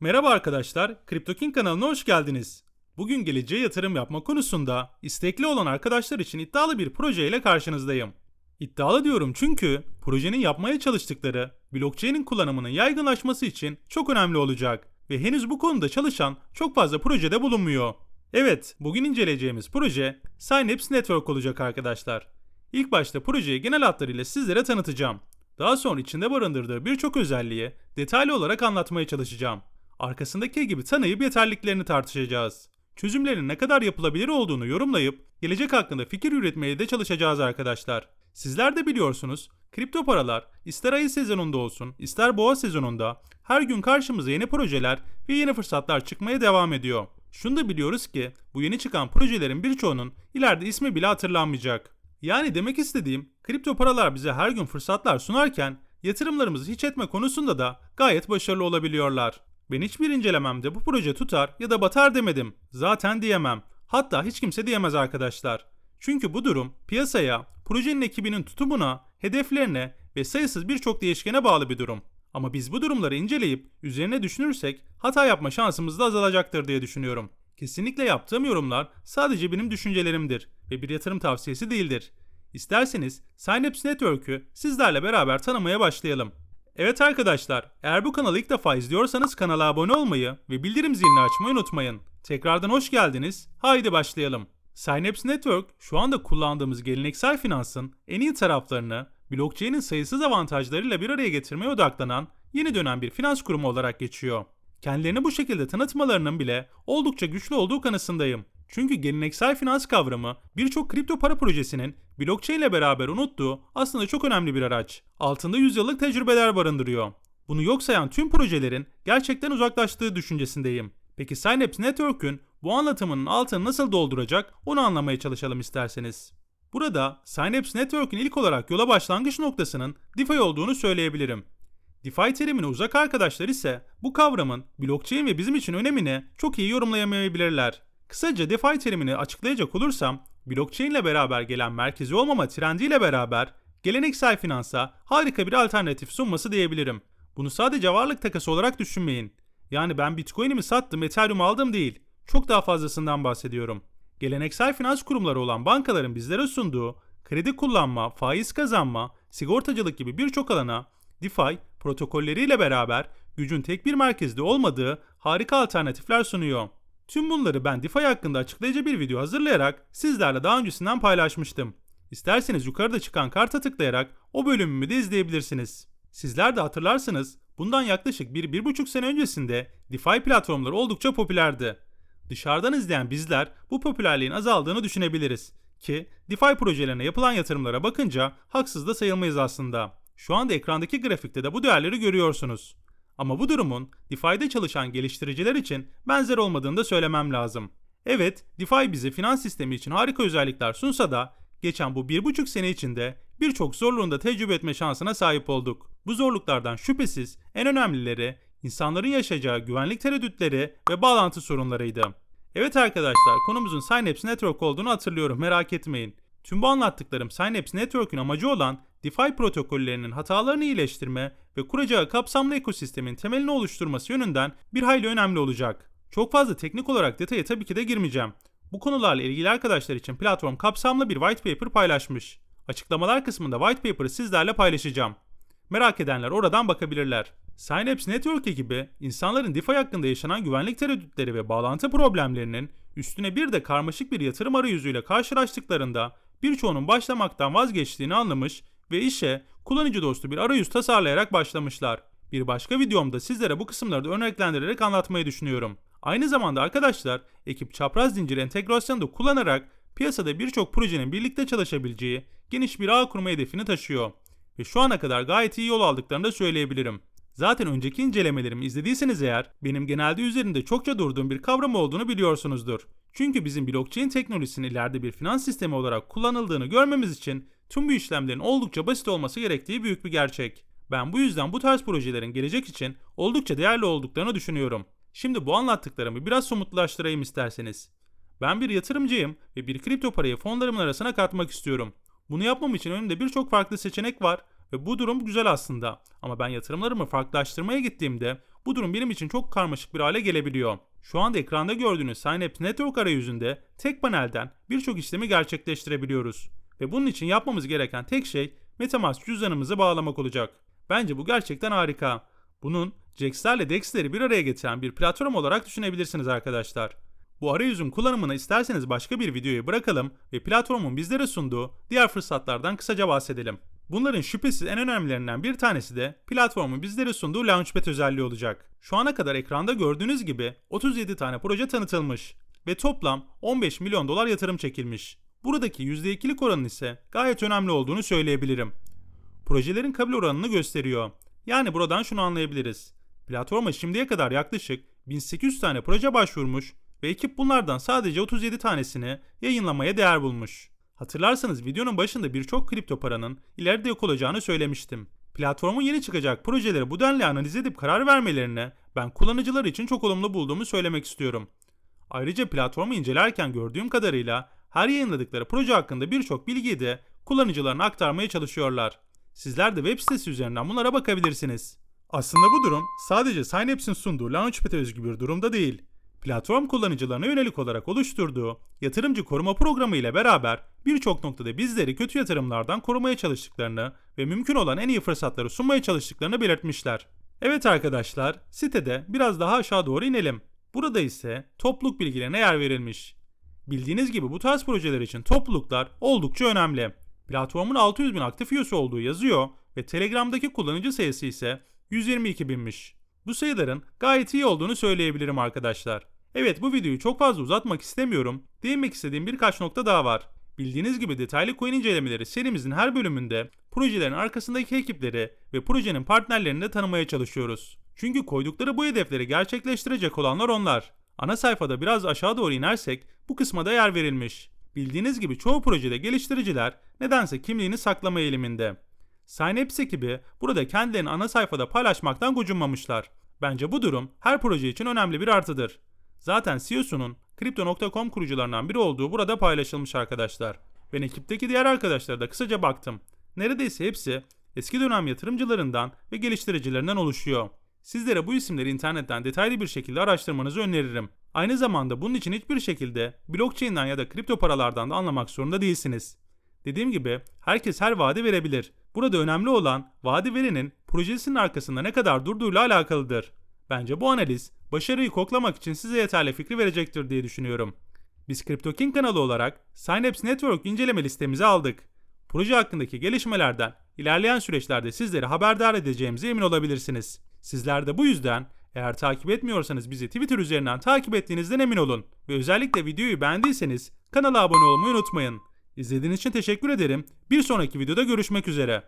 Merhaba arkadaşlar, CryptoKing kanalına hoş geldiniz. Bugün geleceğe yatırım yapma konusunda istekli olan arkadaşlar için iddialı bir proje ile karşınızdayım. İddialı diyorum çünkü projenin yapmaya çalıştıkları blockchain'in kullanımının yaygınlaşması için çok önemli olacak ve henüz bu konuda çalışan çok fazla projede bulunmuyor. Evet, bugün inceleyeceğimiz proje Synapse Network olacak arkadaşlar. İlk başta projeyi genel hatlarıyla sizlere tanıtacağım. Daha sonra içinde barındırdığı birçok özelliği detaylı olarak anlatmaya çalışacağım. Arkasındaki gibi tanıyıp yeterliliklerini tartışacağız. Çözümlerin ne kadar yapılabilir olduğunu yorumlayıp gelecek hakkında fikir üretmeye de çalışacağız arkadaşlar. Sizler de biliyorsunuz kripto paralar ister ayı sezonunda olsun ister boğa sezonunda her gün karşımıza yeni projeler ve yeni fırsatlar çıkmaya devam ediyor. Şunu da biliyoruz ki bu yeni çıkan projelerin birçoğunun ileride ismi bile hatırlanmayacak. Yani demek istediğim kripto paralar bize her gün fırsatlar sunarken yatırımlarımızı hiç etme konusunda da gayet başarılı olabiliyorlar. Ben hiçbir incelememde bu proje tutar ya da batar demedim. Zaten diyemem. Hatta hiç kimse diyemez arkadaşlar. Çünkü bu durum piyasaya, projenin ekibinin tutumuna, hedeflerine ve sayısız birçok değişkene bağlı bir durum. Ama biz bu durumları inceleyip üzerine düşünürsek hata yapma şansımız da azalacaktır diye düşünüyorum. Kesinlikle yaptığım yorumlar sadece benim düşüncelerimdir ve bir yatırım tavsiyesi değildir. İsterseniz Synapse Network'ü sizlerle beraber tanımaya başlayalım. Evet arkadaşlar, eğer bu kanalı ilk defa izliyorsanız kanala abone olmayı ve bildirim zilini açmayı unutmayın. Tekrardan hoş geldiniz. Haydi başlayalım. Synapse Network şu anda kullandığımız geleneksel finansın en iyi taraflarını blockchain'in sayısız avantajlarıyla bir araya getirmeye odaklanan yeni dönem bir finans kurumu olarak geçiyor. Kendilerini bu şekilde tanıtmalarının bile oldukça güçlü olduğu kanısındayım. Çünkü geleneksel finans kavramı birçok kripto para projesinin blockchain ile beraber unuttuğu aslında çok önemli bir araç. Altında yüzyıllık tecrübeler barındırıyor. Bunu yok sayan tüm projelerin gerçekten uzaklaştığı düşüncesindeyim. Peki Synapse Network'ün bu anlatımının altını nasıl dolduracak onu anlamaya çalışalım isterseniz. Burada Synapse Network'ün ilk olarak yola başlangıç noktasının DeFi olduğunu söyleyebilirim. DeFi terimine uzak arkadaşlar ise bu kavramın blockchain ve bizim için önemini çok iyi yorumlayamayabilirler. Kısaca DeFi terimini açıklayacak olursam, blockchain ile beraber gelen merkezi olmama trendiyle beraber geleneksel finansa harika bir alternatif sunması diyebilirim. Bunu sadece varlık takası olarak düşünmeyin. Yani ben Bitcoin'imi sattım, Ethereum aldım değil. Çok daha fazlasından bahsediyorum. Geleneksel finans kurumları olan bankaların bizlere sunduğu kredi kullanma, faiz kazanma, sigortacılık gibi birçok alana DeFi protokolleriyle beraber gücün tek bir merkezde olmadığı harika alternatifler sunuyor. Tüm bunları ben DeFi hakkında açıklayıcı bir video hazırlayarak sizlerle daha öncesinden paylaşmıştım. İsterseniz yukarıda çıkan karta tıklayarak o bölümümü de izleyebilirsiniz. Sizler de hatırlarsınız bundan yaklaşık 1-1,5 sene öncesinde DeFi platformları oldukça popülerdi. Dışarıdan izleyen bizler bu popülerliğin azaldığını düşünebiliriz. Ki DeFi projelerine yapılan yatırımlara bakınca haksız da sayılmayız aslında. Şu anda ekrandaki grafikte de bu değerleri görüyorsunuz. Ama bu durumun DeFi'de çalışan geliştiriciler için benzer olmadığını da söylemem lazım. Evet, DeFi bize finans sistemi için harika özellikler sunsa da geçen bu bir buçuk sene içinde birçok zorluğunu da tecrübe etme şansına sahip olduk. Bu zorluklardan şüphesiz en önemlileri insanların yaşayacağı güvenlik tereddütleri ve bağlantı sorunlarıydı. Evet arkadaşlar konumuzun Synapse Network olduğunu hatırlıyorum merak etmeyin. Tüm bu anlattıklarım Synapse Network'ün amacı olan DeFi protokollerinin hatalarını iyileştirme ve kuracağı kapsamlı ekosistemin temelini oluşturması yönünden bir hayli önemli olacak. Çok fazla teknik olarak detaya tabii ki de girmeyeceğim. Bu konularla ilgili arkadaşlar için platform kapsamlı bir white paper paylaşmış. Açıklamalar kısmında white paper'ı sizlerle paylaşacağım. Merak edenler oradan bakabilirler. Synapse Network ekibi insanların DeFi hakkında yaşanan güvenlik tereddütleri ve bağlantı problemlerinin üstüne bir de karmaşık bir yatırım arayüzüyle karşılaştıklarında birçoğunun başlamaktan vazgeçtiğini anlamış ve işe kullanıcı dostu bir arayüz tasarlayarak başlamışlar. Bir başka videomda sizlere bu kısımları da örneklendirerek anlatmayı düşünüyorum. Aynı zamanda arkadaşlar ekip çapraz zincir entegrasyonu da kullanarak piyasada birçok projenin birlikte çalışabileceği geniş bir ağ kurma hedefini taşıyor. Ve şu ana kadar gayet iyi yol aldıklarını da söyleyebilirim. Zaten önceki incelemelerimi izlediyseniz eğer benim genelde üzerinde çokça durduğum bir kavram olduğunu biliyorsunuzdur. Çünkü bizim blockchain teknolojisinin ileride bir finans sistemi olarak kullanıldığını görmemiz için tüm bu işlemlerin oldukça basit olması gerektiği büyük bir gerçek. Ben bu yüzden bu tarz projelerin gelecek için oldukça değerli olduklarını düşünüyorum. Şimdi bu anlattıklarımı biraz somutlaştırayım isterseniz. Ben bir yatırımcıyım ve bir kripto parayı fonlarımın arasına katmak istiyorum. Bunu yapmam için önümde birçok farklı seçenek var ve bu durum güzel aslında. Ama ben yatırımlarımı farklılaştırmaya gittiğimde bu durum benim için çok karmaşık bir hale gelebiliyor. Şu anda ekranda gördüğünüz Synapse Network arayüzünde tek panelden birçok işlemi gerçekleştirebiliyoruz. Ve bunun için yapmamız gereken tek şey Metamask cüzdanımızı bağlamak olacak. Bence bu gerçekten harika. Bunun Jax'lerle Dex'leri bir araya getiren bir platform olarak düşünebilirsiniz arkadaşlar. Bu arayüzün kullanımını isterseniz başka bir videoya bırakalım ve platformun bizlere sunduğu diğer fırsatlardan kısaca bahsedelim. Bunların şüphesiz en önemlilerinden bir tanesi de platformun bizlere sunduğu Launchpad özelliği olacak. Şu ana kadar ekranda gördüğünüz gibi 37 tane proje tanıtılmış ve toplam 15 milyon dolar yatırım çekilmiş. Buradaki %2'lik oranın ise gayet önemli olduğunu söyleyebilirim. Projelerin kabul oranını gösteriyor. Yani buradan şunu anlayabiliriz. Platforma şimdiye kadar yaklaşık 1800 tane proje başvurmuş ve ekip bunlardan sadece 37 tanesini yayınlamaya değer bulmuş. Hatırlarsanız videonun başında birçok kripto paranın ileride yok olacağını söylemiştim. Platformun yeni çıkacak projeleri bu denli analiz edip karar vermelerine ben kullanıcılar için çok olumlu bulduğumu söylemek istiyorum. Ayrıca platformu incelerken gördüğüm kadarıyla her yayınladıkları proje hakkında birçok bilgiyi de kullanıcılarına aktarmaya çalışıyorlar. Sizler de web sitesi üzerinden bunlara bakabilirsiniz. Aslında bu durum sadece Synapse'in sunduğu Launchpad'e özgü bir durumda değil. Platform kullanıcılarına yönelik olarak oluşturduğu yatırımcı koruma programı ile beraber birçok noktada bizleri kötü yatırımlardan korumaya çalıştıklarını ve mümkün olan en iyi fırsatları sunmaya çalıştıklarını belirtmişler. Evet arkadaşlar, sitede biraz daha aşağı doğru inelim. Burada ise topluluk bilgilerine yer verilmiş. Bildiğiniz gibi bu tarz projeler için topluluklar oldukça önemli. Platformun 600 bin aktif üyesi olduğu yazıyor ve Telegram'daki kullanıcı sayısı ise 122 binmiş. Bu sayıların gayet iyi olduğunu söyleyebilirim arkadaşlar. Evet bu videoyu çok fazla uzatmak istemiyorum. Değinmek istediğim birkaç nokta daha var. Bildiğiniz gibi detaylı coin incelemeleri serimizin her bölümünde projelerin arkasındaki ekipleri ve projenin partnerlerini de tanımaya çalışıyoruz. Çünkü koydukları bu hedefleri gerçekleştirecek olanlar onlar. Ana sayfada biraz aşağı doğru inersek bu kısma da yer verilmiş. Bildiğiniz gibi çoğu projede geliştiriciler nedense kimliğini saklama eğiliminde. Synapse ekibi burada kendilerini ana sayfada paylaşmaktan gocunmamışlar. Bence bu durum her proje için önemli bir artıdır. Zaten CEO'sunun Crypto.com kurucularından biri olduğu burada paylaşılmış arkadaşlar. Ben ekipteki diğer arkadaşlara da kısaca baktım. Neredeyse hepsi eski dönem yatırımcılarından ve geliştiricilerinden oluşuyor. Sizlere bu isimleri internetten detaylı bir şekilde araştırmanızı öneririm. Aynı zamanda bunun için hiçbir şekilde blockchain'den ya da kripto paralardan da anlamak zorunda değilsiniz. Dediğim gibi herkes her vaadi verebilir. Burada önemli olan vaadi verenin projesinin arkasında ne kadar durduğuyla alakalıdır. Bence bu analiz başarıyı koklamak için size yeterli fikri verecektir diye düşünüyorum. Biz CryptoKing kanalı olarak Synapse Network inceleme listemizi aldık. Proje hakkındaki gelişmelerden ilerleyen süreçlerde sizleri haberdar edeceğimize emin olabilirsiniz. Sizler de bu yüzden eğer takip etmiyorsanız bizi Twitter üzerinden takip ettiğinizden emin olun. Ve özellikle videoyu beğendiyseniz kanala abone olmayı unutmayın. İzlediğiniz için teşekkür ederim. Bir sonraki videoda görüşmek üzere.